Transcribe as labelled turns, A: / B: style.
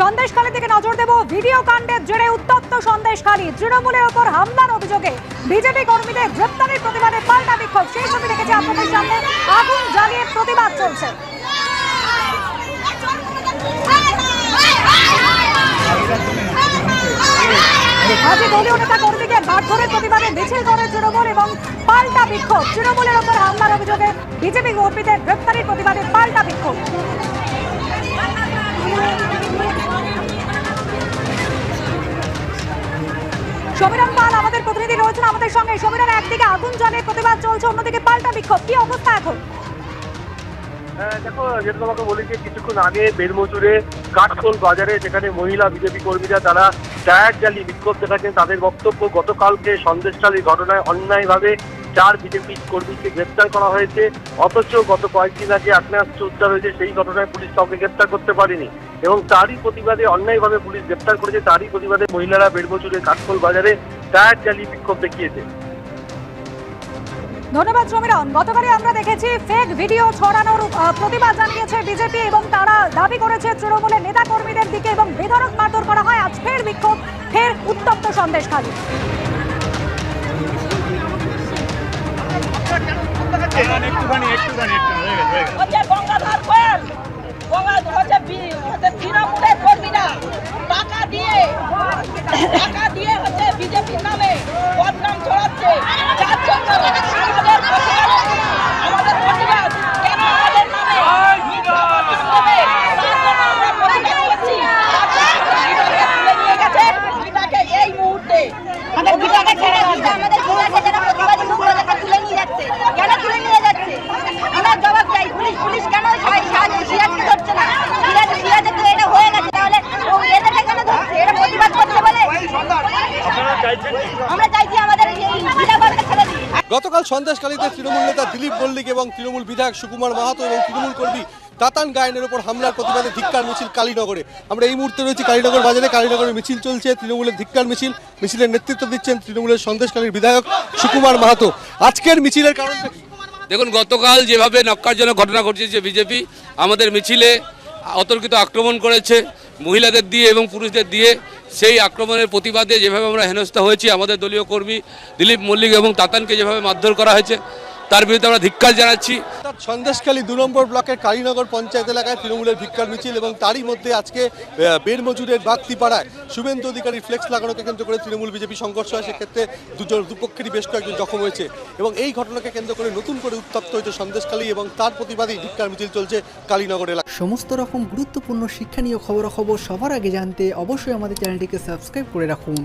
A: সন্দেশখালী থেকে নজর দেব ভিডিও কাণ্ডের জেরে উত্তপ্ত সন্দেশখালী। তৃণমূলের ওপর হামলার অভিযোগে বিজেপি কর্মীদের গ্রেপ্তারের প্রতিবাদে পাল্টা বিক্ষোভ। সেই ছবি দেখেছে আপনাদের সামনে। আগুন জ্বালিয়ে প্রতিবাদ চলছে। আজই দলীয় নেতা কর্মীদের মারধরের প্রতিবাদে মিছিল করে তৃণমূল এবং পাল্টা বিক্ষোভ। তৃণমূলের ওপর হামলার অভিযোগে বিজেপি কর্মীদের গ্রেপ্তারের প্রতিবাদে পাল্টা বিক্ষোভ। আমাদের প্রতিনিধি রয়েছেন আমাদের সঙ্গে। সমীরণ একদিকে আগুন জ্বলে প্রতিবাদ চলছে অন্যদিকে পাল্টা বিক্ষোভ। কি অবস্থা এখন?
B: হ্যাঁ, দেখো যেটা তোমাকে বলি যে কিছুক্ষণ আগে বেরমজুরে কাঠখোল বাজারে যেখানে মহিলা বিজেপি কর্মীরা তারা টায়ার জ্বালিয়ে বিক্ষোভ দেখাচ্ছেন তাদের বক্তব্য গতকালকে সন্দেশকালী ঘটনায় অন্যায়ভাবে চার বিজেপি কর্মীকে গ্রেপ্তার করা হয়েছে। অথচ গত কয়েকদিন আগে আগ্নেয়াস্ত্র উদ্ধার হয়েছে সেই ঘটনায় পুলিশ কাউকে গ্রেপ্তার করতে পারেনি। এবং তারই প্রতিবাদে অন্যায়ভাবে পুলিশ গ্রেপ্তার করেছে তারই প্রতিবাদে মহিলারা বেরমজুরে কাঠখোল বাজারে টায়ার জ্বালিয়ে বিক্ষোভ দেখিয়েছে।
A: ধন্যবাদ সমীরণ গতকালই আমরা দেখেছি ফেক ভিডিও ছড়ানোর প্রতিবাদ জানিয়েছে বিজেপি এবং তারা দাবি করেছে তৃণমূলের নেতা কর্মীদের দিকে এবং বেধরক মারধর করা হয়। আজ ফের বিক্ষোভ ফের উত্তপ্ত সন্দেশখালী।
C: একটুখানি একটুখানি একটু হয়ে গেছে হয়ে গেছে
D: হচ্ছে গঙ্গাধর কোয়েল গঙ্গাধর হচ্ছে বি- হচ্ছে তৃণমূলের কর্মীরা টাকা দিয়ে টাকা দিয়ে হচ্ছে বিজেপির নামে বদনাম ছড়াচ্ছে যার জন্য আমাদের প্রতিবাদ আমাদের প্রতিবাদ কেন আমাদের নামে মিথ্যা বদনাম দেবে তার জন্য আমরা প্রতিবাদ করছি গিটাকে তুলে নিয়ে গেছে গিটাকে এই মুহূর্তে
E: আমাদের বিটাকে ছেড়ে দিতে আমাদের ভূমিকে যারা প্রতিবাদী মুখ তাদেরকে তুলে নিয়ে যাচ্ছে কেন তুলে নিয়ে যাচ্ছে আমরা জবাব চাই। পুলিশ পুলিশ কেন সিরাজকে ধরছে না? সিরাজ সিরাজে তো এটা হয়ে গেছে। তাহলে এদেরকে কেন ধরছে? এটা প্রতিবাদ করছে বলে? আমরা চাইছি আমাদের
F: গতকাল সন্দেশকালীতে তৃণমূল নেতা দিলীপ মল্লিক এবং তৃণমূল বিধায়ক সুকুমার মাহাতো এবং তৃণমূল কর্মী তাতান গায়নের উপর হামলার প্রতিবাদে ধিক্কার মিছিল কালীনগরে। আমরা এই মুহূর্তে রয়েছি কালীনগর বাজারে। কালীনগরে মিছিল চলছে। তৃণমূলের ধিক্কার মিছিল মিছিলের নেতৃত্ব দিচ্ছেন তৃণমূলের সন্দেশকালীর বিধায়ক সুকুমার মাহাতো। আজকের মিছিলের কারণ
G: দেখুন, গতকাল যেভাবে নক্কারজনক ঘটনা ঘটেছে বিজেপি আমাদের মিছিলে অতর্কিত আক্রমণ করেছে, মহিলাদের দিয়ে এবং পুরুষদের দিয়ে, সেই আক্রমণের প্রতিবাদে যেভাবে আমরা হেনস্থা হয়েছি, আমাদের দলীয় কর্মী দিলীপ মল্লিক এবং তাতানকে যেভাবে মারধর করা হয়েছে, তার বিরুদ্ধে আমরা ধিক্কার জানাচ্ছি।
F: সন্দেশখালী দু নম্বর ব্লকের কালীনগর পঞ্চায়েত এলাকায় তৃণমূলের ভিক্ষার মিছিল এবং তারই মধ্যে আজকে আহ, বেরমজুরের বাগতিপাড়ায় শুভেন্দু অধিকারী ফ্লেক্স লাগানোকে কেন্দ্র করে তৃণমূল বিজেপি সংঘর্ষ হয়। সেক্ষেত্রে দুজন দুপক্ষেরই বেশ কয়েকজন জখম হয়েছে এবং এই ঘটনাকে কেন্দ্র করে নতুন করে উত্তপ্ত হয়েছে সন্দেশখালী এবং তার প্রতিবাদেই ভিক্ষার মিছিল চলছে কালীনগর এলাকা
H: সমস্ত রকম গুরুত্বপূর্ণ শিক্ষণীয় খবরাখবর সবার আগে জানতে অবশ্যই আমাদের চ্যানেলটিকে সাবস্ক্রাইব করে রাখুন।